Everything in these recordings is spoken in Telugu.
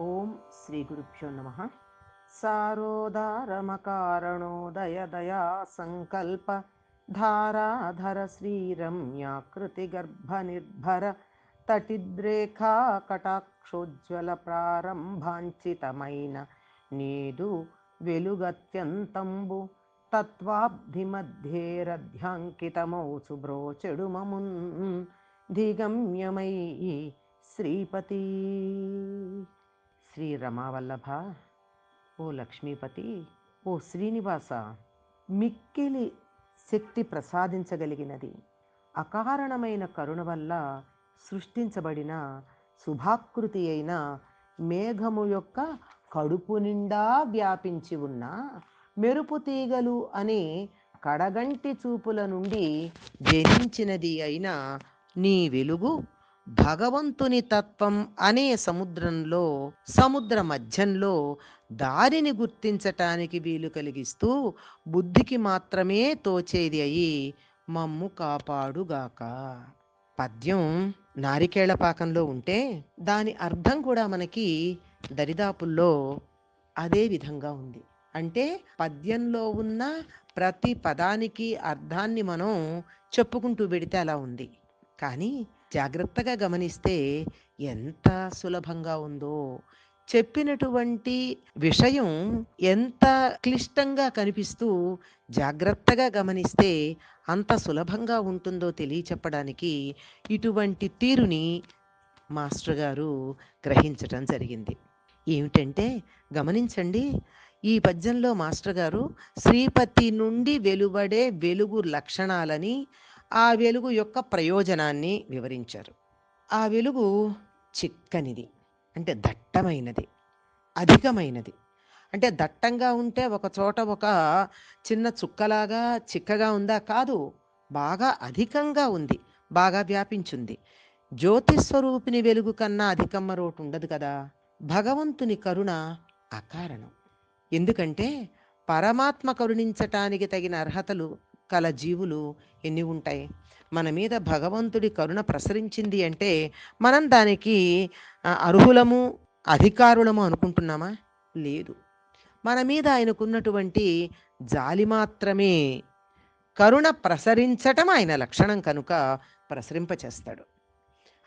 ఓం శ్రీ గురుభ్యో నమ. సారోదారమకారణోదయ దయా సంకల్ప ధారాధర శ్రీరమ్యాకృతి గర్భ నిర్భర తటిద్రేఖా కటాక్షోజ్వల ప్రారంభాంచితమైన నేదు వెలుగత్యంతంబు తత్వాబ్ధి మధ్యేరధ్యాంకితమౌ శుభ్రోచెడు మమున్ దిగమ్యమై శ్రీపతి. శ్రీ రమావల్లభ ఓ లక్ష్మీపతి ఓ శ్రీనివాస మిక్కిలి శక్తి ప్రసాదించగలిగినది. అకారణమైన కరుణ వల్ల సృష్టించబడిన శుభాకృతి అయిన మేఘము యొక్క కడుపు నిండా వ్యాపించి ఉన్న మెరుపు తీగలు అనే కడగంటి చూపుల నుండి జనించినది అయిన నీ వెలుగు భగవంతుని తత్వం అనే సముద్రంలో సముద్ర మధ్యంలో దారిని గుర్తించటానికి వీలు కలిగిస్తూ బుద్ధికి మాత్రమే తోచేది అయి మమ్ము కాపాడుగాక. పద్యం నారికేళ పాకంలో ఉంటే దాని అర్థం కూడా మనకి దరిదాపుల్లో అదే విధంగా ఉంది. అంటే పద్యంలో ఉన్న ప్రతి పదానికి అర్థాన్ని మనం చెప్పుకుంటూ పెడితే అలా ఉంది. కానీ జాగ్రత్తగా గమనిస్తే ఎంత సులభంగా ఉందో చెప్పినటువంటి విషయం ఎంత క్లిష్టంగా కనిపిస్తూ జాగ్రత్తగా గమనిస్తే అంత సులభంగా ఉంటుందో తెలియచెప్పడానికి ఇటువంటి తీరుని మాస్టర్ గారు గ్రహించటం జరిగింది. ఏమిటంటే గమనించండి ఈ పద్యంలో మాస్టర్ గారు శ్రీపతి నుండి వెలువడే వెలుగు లక్షణాలని ఆ వెలుగు యొక్క ప్రయోజనాన్ని వివరించారు. ఆ వెలుగు చిక్కనిది అంటే దట్టమైనది అధికమైనది. అంటే దట్టంగా ఉంటే ఒక చోట ఒక చిన్న చుక్కలాగా చిక్కగా ఉందా? కాదు బాగా అధికంగా ఉంది బాగా వ్యాపించింది. జ్యోతిస్వరూపిణి వెలుగు కన్నా అధికం రోటు ఉండదు కదా? భగవంతుని కరుణ అకారణం. ఎందుకంటే పరమాత్మ కరుణించటానికి తగిన అర్హతలు కల జీవులు ఎన్ని ఉంటాయి? మన మీద భగవంతుడి కరుణ ప్రసరించింది అంటే మనం దానికి అర్హులము అధికారులము అనుకుంటున్నామా? లేదు. మన మీద ఆయనకున్నటువంటి జాలి మాత్రమే కరుణ ప్రసరించటం ఆయన లక్షణం కనుక ప్రసరింపచేస్తాడు.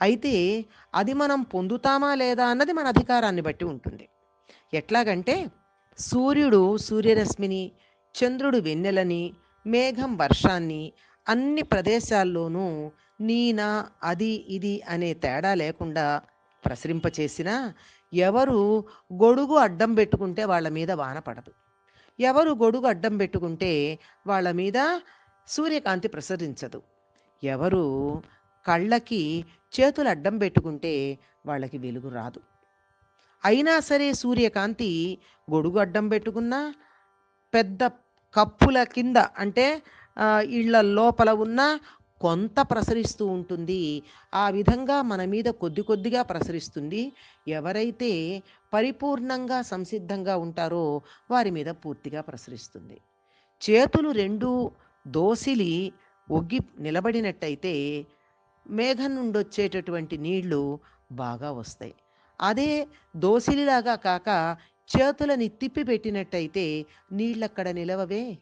అయితే అది మనం పొందుతామా లేదా అన్నది మన అధికారాన్ని బట్టి ఉంటుంది. ఎట్లాగంటే సూర్యుడు సూర్యరశ్మిని చంద్రుడు వెన్నెలని మేఘం వర్షాన్ని అన్ని ప్రదేశాల్లోనూ నీనా అది ఇది అనే తేడా లేకుండా ప్రసరింపచేసిన ఎవరు గొడుగు అడ్డం పెట్టుకుంటే వాళ్ళ మీద వాన పడదు. ఎవరు గొడుగు అడ్డం పెట్టుకుంటే వాళ్ళ మీద సూర్యకాంతి ప్రసరించదు. ఎవరు కళ్ళకి చేతులు అడ్డం పెట్టుకుంటే వాళ్ళకి వెలుగు రాదు. అయినా సరే సూర్యకాంతి గొడుగు అడ్డం పెట్టుకున్నా పెద్ద కప్పుల కింద అంటే ఇళ్ళ లోపల ఉన్న కొంత ప్రసరిస్తూ ఉంటుంది. ఆ విధంగా మన మీద కొద్ది కొద్దిగా ప్రసరిస్తుంది. ఎవరైతే పరిపూర్ణంగా సంసిద్ధంగా ఉంటారో వారి మీద పూర్తిగా ప్రసరిస్తుంది. చేతులు రెండు దోసిలి ఒగ్గి నిలబడినట్టయితే మేఘం నుండి వచ్చేటటువంటి నీళ్ళు బాగా వస్తాయి. అదే దోసిలిలాగా కాక చేతులని తిప్పిపెట్టినట్టయితే నీళ్ళక్కడ నిలవవే.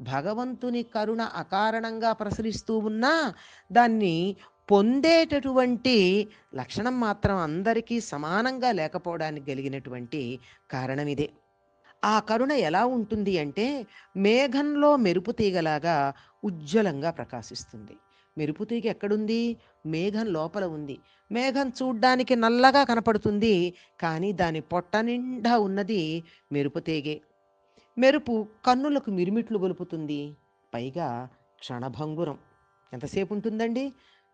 భగవంతుని కరుణ అకారణంగా ప్రసరిస్తూ ఉన్నా దాన్ని పొందేటటువంటి లక్షణం మాత్రం అందరికీ సమానంగా లేకపోవడానికి కలిగినటువంటి కారణం ఇదే. ఆ కరుణ ఎలా ఉంటుంది అంటే మేఘంలో మెరుపు తీగలాగా ఉజ్వలంగా ప్రకాశిస్తుంది. మెరుపు తీగ ఎక్కడుంది? మేఘం లోపల ఉంది. మేఘం చూడ్డానికి నల్లగా కనపడుతుంది. కానీ దాని పొట్ట నిండా ఉన్నది మెరుపుతీగే మెరుపు కన్నులకు మిరుమిట్లు గొలుపుతుంది. పైగా క్షణభంగురం. ఎంతసేపు ఉంటుందండి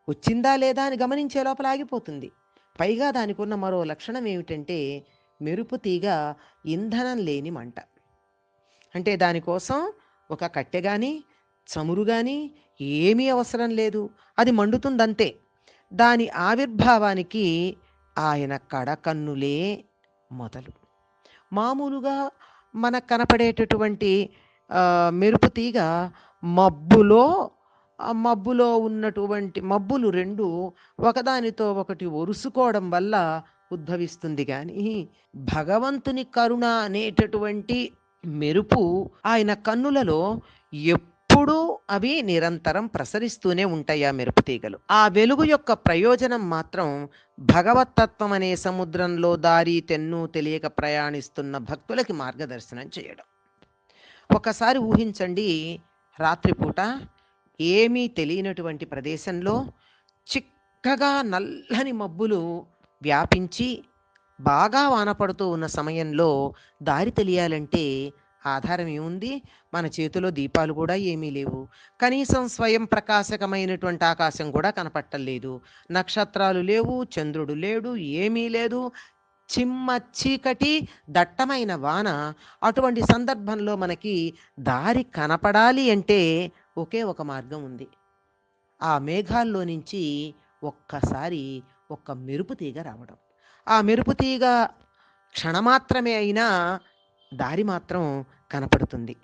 వచ్చిందా లేదా అని గమనించే లోపల ఆగిపోతుంది. పైగా దానికి ఉన్న మరో లక్షణం ఏమిటంటే మెరుపు తీగ ఇంధనం లేని మంట. అంటే దానికోసం ఒక కట్టె కానీ చమురు కానీ ఏమీ అవసరం లేదు. అది మండుతుందంతే. దాని ఆవిర్భావానికి ఆయన కడకన్నులే మొదలు. మామూలుగా మనకు కనపడేటటువంటి మెరుపు తీగ మబ్బులో మబ్బులో ఉన్నటువంటి మబ్బులు రెండు ఒకదానితో ఒకటి ఒరుసుకోవడం వల్ల ఉద్భవిస్తుంది కానీ భగవంతుని కరుణ అనేటటువంటి మెరుపు ఆయన కన్నులలో ఎప్పుడు ఎప్పుడూ అవి నిరంతరం ప్రసరిస్తూనే ఉంటాయి ఆ మెరుపు తీగలు. ఆ వెలుగు యొక్క ప్రయోజనం మాత్రం భగవతత్వం అనే సముద్రంలో దారి తెన్ను తెలియక ప్రయాణిస్తున్న భక్తులకి మార్గదర్శనం చేయడం. ఒకసారి ఊహించండి రాత్రిపూట ఏమీ తెలియనటువంటి ప్రదేశంలో చిక్కగా నల్లని మబ్బులు వ్యాపించి బాగా వాన పడుతూ ఉన్న సమయంలో దారి తెలియాలంటే ఆధారం ఏముంది మన చేతిలో దీపాలు కూడా ఏమీ లేవు. కనీసం స్వయం ప్రకాశకమైనటువంటి ఆకాశం కూడా కనపట్టలేదు. నక్షత్రాలు లేవు చంద్రుడు లేడు ఏమీ లేదు. చిమ్మ చీకటి దట్టమైన వాన. అటువంటి సందర్భంలో మనకి దారి కనపడాలి అంటే ఒకే ఒక మార్గం ఉంది. ఆ మేఘాల్లో నుంచి ఒక్కసారి ఒక్క మెరుపు తీగ రావడం. ఆ మెరుపు తీగ క్షణమాత్రమే అయినా దారి మాత్రం కనపడుతుంది.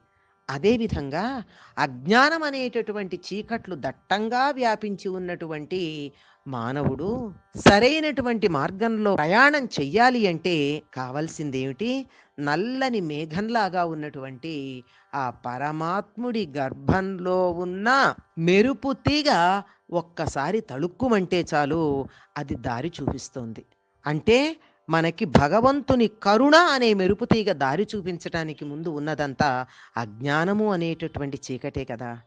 అదేవిధంగా అజ్ఞానం అనేటటువంటి చీకట్లు దట్టంగా వ్యాపించి ఉన్నటువంటి మానవుడు సరైనటువంటి మార్గంలో ప్రయాణం చెయ్యాలి అంటే కావలసిందేమిటి? నల్లని మేఘంలాగా ఉన్నటువంటి ఆ పరమాత్ముడి గర్భంలో ఉన్న మెరుపు తీగ ఒక్కసారి తళుక్కుమంటే చాలు అది దారి చూపిస్తోంది. అంటే మనకి భగవంతుని కరుణ అనే మెరుపుతీగ దారి చూపించటానికి ముందు ఉన్నదంతా అజ్ఞానము అనేటటువంటి చీకటే కదా.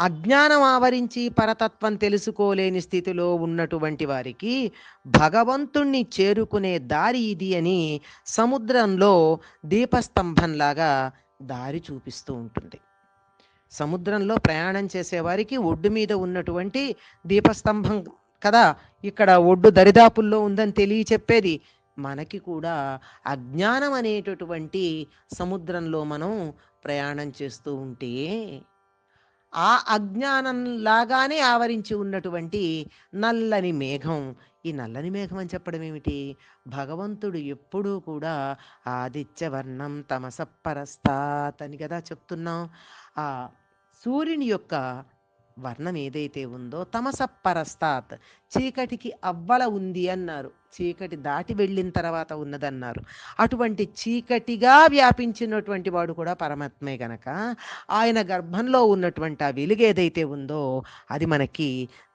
అజ్ఞానం ఆవరించి పరతత్వం తెలుసుకోలేని స్థితిలో ఉన్నటువంటి వారికి భగవంతుణ్ణి చేరుకునే దారి ఇది అని సముద్రంలో దీపస్తంభంలాగా దారి చూపిస్తూ ఉంటుంది. సముద్రంలో ప్రయాణం చేసేవారికి ఒడ్డు మీద ఉన్నటువంటి దీపస్తంభం కదా. ఇక్కడ ఒడ్డు దరిదాపుల్లో ఉందని తెలియ చెప్పేది మనకి కూడా అజ్ఞానం అనేటటువంటి సముద్రంలో మనం ప్రయాణం చేస్తూ ఉంటే ఆ అజ్ఞానం లాగానే ఆవరించి ఉన్నటువంటి నల్లని మేఘం. ఈ నల్లని మేఘం అని చెప్పడం ఏమిటి? భగవంతుడు ఎప్పుడూ కూడా ఆదిత్యవర్ణం తమసపరస్తాత్ అని కదా చెప్తున్నాం. ఆ సూర్యుని యొక్క వర్ణం ఏదైతే ఉందో తమసపరస్తాత్ చీకటికి అవ్వల ఉంది అన్నారు. చీకటి దాటి వెళ్ళిన తర్వాత ఉన్నదన్నారు. అటువంటి చీకటిగా వ్యాపించినటువంటి వాడు కూడా పరమాత్మే గనక. ఆయన గర్భంలో ఉన్నటువంటి ఆ వెలుగు ఏదైతే ఉందో అది మనకి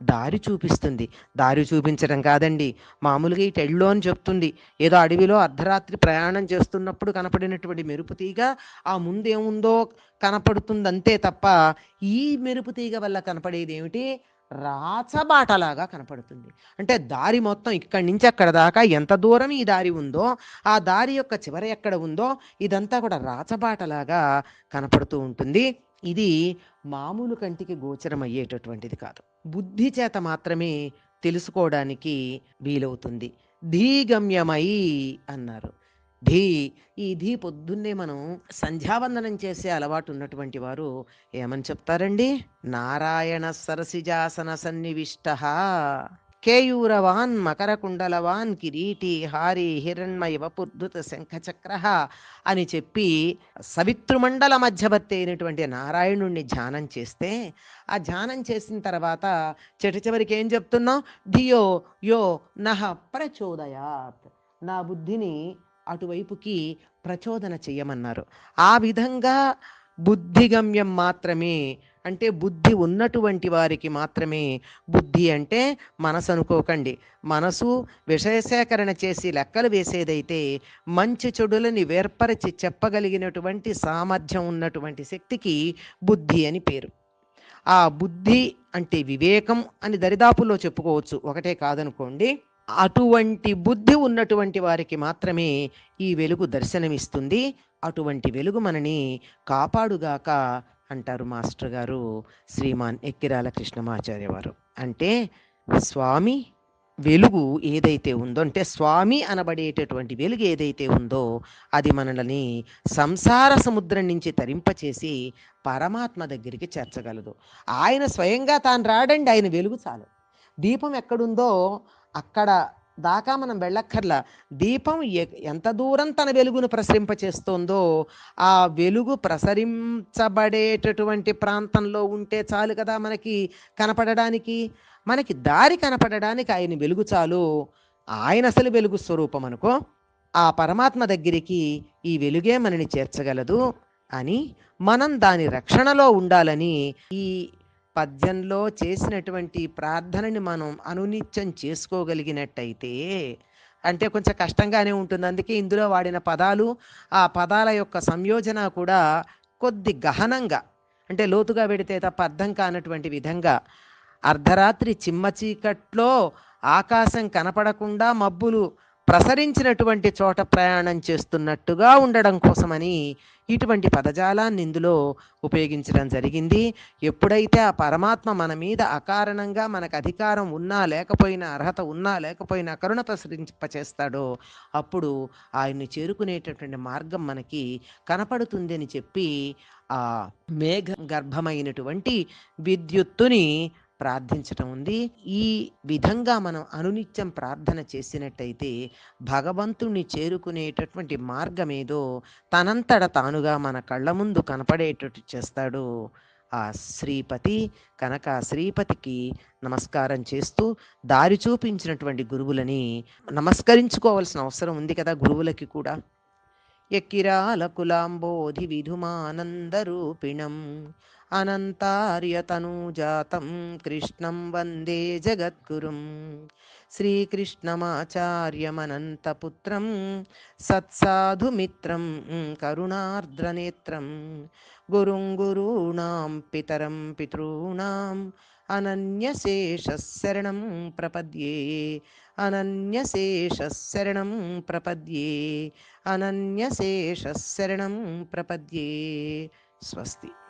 దారి చూపిస్తుంది. దారి చూపించడం కాదండి. మామూలుగా ఈ టెళ్ళో అని చెప్తుంది. ఏదో అడవిలో అర్ధరాత్రి ప్రయాణం చేస్తున్నప్పుడు కనపడినటువంటి మెరుపు తీగ ఆ ముందేముందో కనపడుతుంది అంతే తప్ప ఈ మెరుపు తీగ వల్ల కనపడేది ఏమిటి? రాచబాటలాగా కనపడుతుంది. అంటే దారి మొత్తం ఇక్కడి నుంచి అక్కడ దాకా ఎంత దూరం ఈ దారి ఉందో ఆ దారి యొక్క చివర ఎక్కడ ఉందో ఇదంతా కూడా రాచబాటలాగా కనపడుతూ ఉంటుంది. ఇది మామూలు కంటికి గోచరం అయ్యేటటువంటిది కాదు. బుద్ధి చేత మాత్రమే తెలుసుకోవడానికి వీలవుతుంది. ధీగమ్యమై అన్నారు. ధీ ఈ ధీ పొద్దున్నే మనం సంధ్యావందనం చేసే అలవాటు ఉన్నటువంటి వారు ఏమని చెప్తారండి? నారాయణ సరసిజాసన సన్నివిష్ట కేయూరవాన్ మకరకుండలవాన్ కిరీటి హారి హిరణ్మయ వపుర్ధుత శంఖచక్ర అని చెప్పి సవిత్రుమండల మధ్యవర్తి అయినటువంటి నారాయణుణ్ణి ధ్యానం చేస్తే ఆ ధ్యానం చేసిన తర్వాత చెట చివరికి ఏం చెప్తున్నాం ధియో యో నహ ప్రచోదయాత్. నా బుద్ధిని అటువైపుకి ప్రచోదన చెయ్యమన్నారు. ఆ విధంగా బుద్ధిగమ్యం మాత్రమే అంటే బుద్ధి ఉన్నటువంటి వారికి మాత్రమే బుద్ధి అంటే మనసు అనుకోకండి. మనసు విషయసేకరణ చేసి లెక్కలు వేసేదైతే మంచి చెడులని వేర్పరచి చెప్పగలిగినటువంటి సామర్థ్యం ఉన్నటువంటి శక్తికి బుద్ధి అని పేరు. ఆ బుద్ధి అంటే వివేకం అని దరిదాపుల్లో చెప్పుకోవచ్చు. ఒకటే కాదనుకోండి అటువంటి బుద్ధి ఉన్నటువంటి వారికి మాత్రమే ఈ వెలుగు దర్శనమిస్తుంది. అటువంటి వెలుగు మనని కాపాడుగాక అంటారు మాస్టర్ గారు శ్రీమాన్ ఎక్కిరాల కృష్ణమాచార్య వారు. అంటే స్వామి వెలుగు ఏదైతే ఉందో అంటే స్వామి అనబడేటటువంటి వెలుగు ఏదైతే ఉందో అది మనల్ని సంసార సముద్రం నుంచి తరింపచేసి పరమాత్మ దగ్గరికి చేర్చగలదు. ఆయన స్వయంగా తాను రాడండి ఆయన వెలుగు చాలు దీపం ఎక్కడుందో అక్కడ దాకా మనం వెళ్ళక్కర్లా. దీపం ఎంత దూరం తన వెలుగును ప్రసరింపచేస్తోందో ఆ వెలుగు ప్రసరించబడేటటువంటి ప్రాంతంలో ఉంటే చాలు కదా మనకి కనపడడానికి. మనకి దారి కనపడడానికి ఆయన వెలుగు చాలు. ఆయన అసలు వెలుగు స్వరూపం అనుకో ఆ పరమాత్మ దగ్గరికి ఈ వెలుగే మనని చేర్చగలదు అని మనం దాని రక్షణలో ఉండాలని ఈ పద్యంలో చేసినటువంటి ప్రార్థనని మనం అనునిత్యం చేసుకోగలిగినట్టయితే అంటే కొంచెం కష్టంగానే ఉంటుంది. అందుకే ఇందులో వాడిన పదాలు ఆ పదాల యొక్క సంయోజన కూడా కొద్ది గహనంగా అంటే లోతుగా పెడితే తప్ప అర్థం కానటువంటి విధంగా అర్ధరాత్రి చిమ్మ చీకట్లో ఆకాశం కనపడకుండా మబ్బులు ప్రసరించినటువంటి చోట ప్రయాణం చేస్తున్నట్టుగా ఉండడం కోసమని ఇటువంటి పదజాలాన్ని ఇందులో ఉపయోగించడం జరిగింది. ఎప్పుడైతే ఆ పరమాత్మ మన మీద అకారణంగా మనకు అధికారం ఉన్నా లేకపోయినా అర్హత ఉన్నా లేకపోయినా కరుణ ప్రసరింపచేస్తాడో అప్పుడు ఆయన్ని చేరుకునేటటువంటి మార్గం మనకి కనపడుతుంది అని చెప్పి ఆ మేఘ గర్భమైనటువంటి విద్యుత్తుని ప్రార్థించటం ఉంది. ఈ విధంగా మనం అనునిత్యం ప్రార్థన చేసినట్టయితే భగవంతుణ్ణి చేరుకునేటటువంటి మార్గం ఏదో తనంతట తానుగా మన కళ్ళ ముందు కనపడేటట్టు చేస్తాడు ఆ శ్రీపతి. కనుక శ్రీపతికి నమస్కారం చేస్తూ దారి చూపించినటువంటి గురువులని నమస్కరించుకోవాల్సిన అవసరం ఉంది కదా గురువులకి కూడా. ఎక్కిరాలకులాంబోధి విధుమానందరూపిణం అనంతార్యతనూజాతం కృష్ణం వందే జగద్గురుం శ్రీకృష్ణమాచార్యమనంతపుత్రం సత్సాధుమిత్రం కరుణార్ద్రనేత్రం గురుం గురూణాం పితరం పితॄణాం అనన్యశేషశరణం ప్రపద్యే అనన్యశేషశరణం ప్రపద్యే అనన్యశేషశరణం ప్రపద్యే స్వస్తి